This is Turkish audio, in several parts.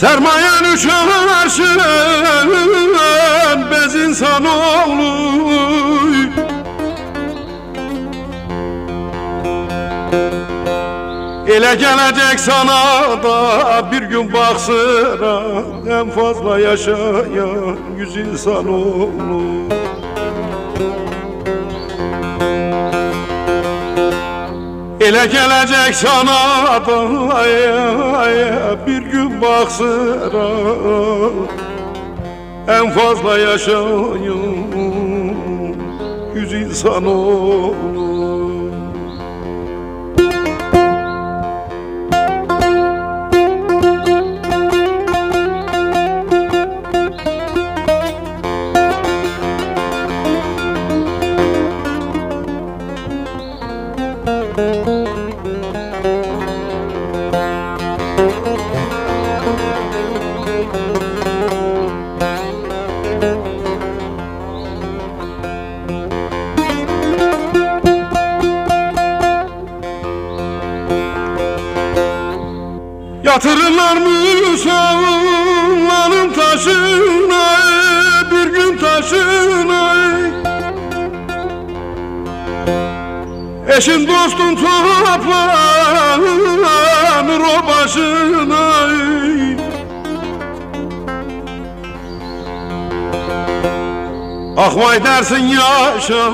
Sermayen uçarsın bez insan olur. Ele gelecek sana da bir gün baksıra En fazla yaşayan yüz insan olur Ele gelecek sana ay, bir gün baksıra En fazla yaşayan yüz insan olur Yatırırlar mı sağlanın taşına? Bir gün taşına. Eşin dostun toplanır o başına. Ah vay dersin yaşamışım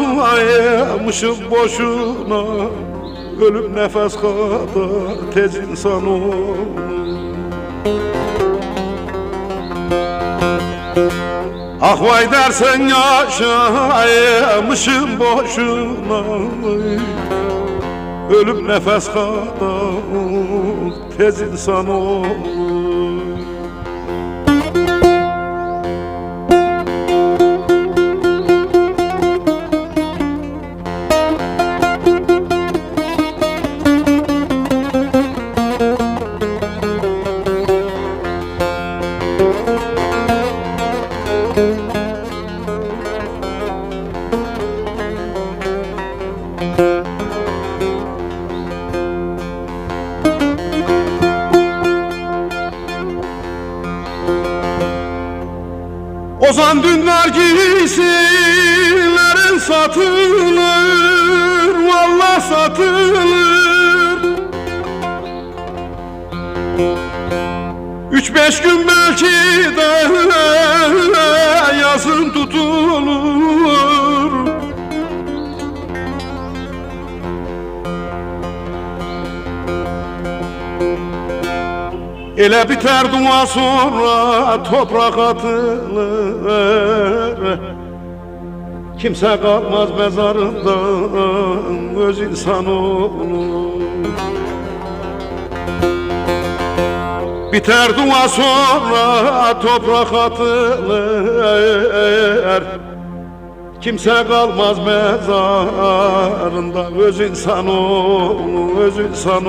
boşuna Ölüm nefes kadar tez insan olur Ah vay dersen yaşamışım boşuna. Ölüm nefes kadar tez insan olur Ozan dünler giysilerin satılır Vallahi satılır. Üç beş gün belki de yazın tutulur Ele biter dua sonra toprak atılır. Kimse kalmaz mezarından öz insan olur Biter dua sonra toprak atılır. Kimse kalmaz mezarında öz insan öz insan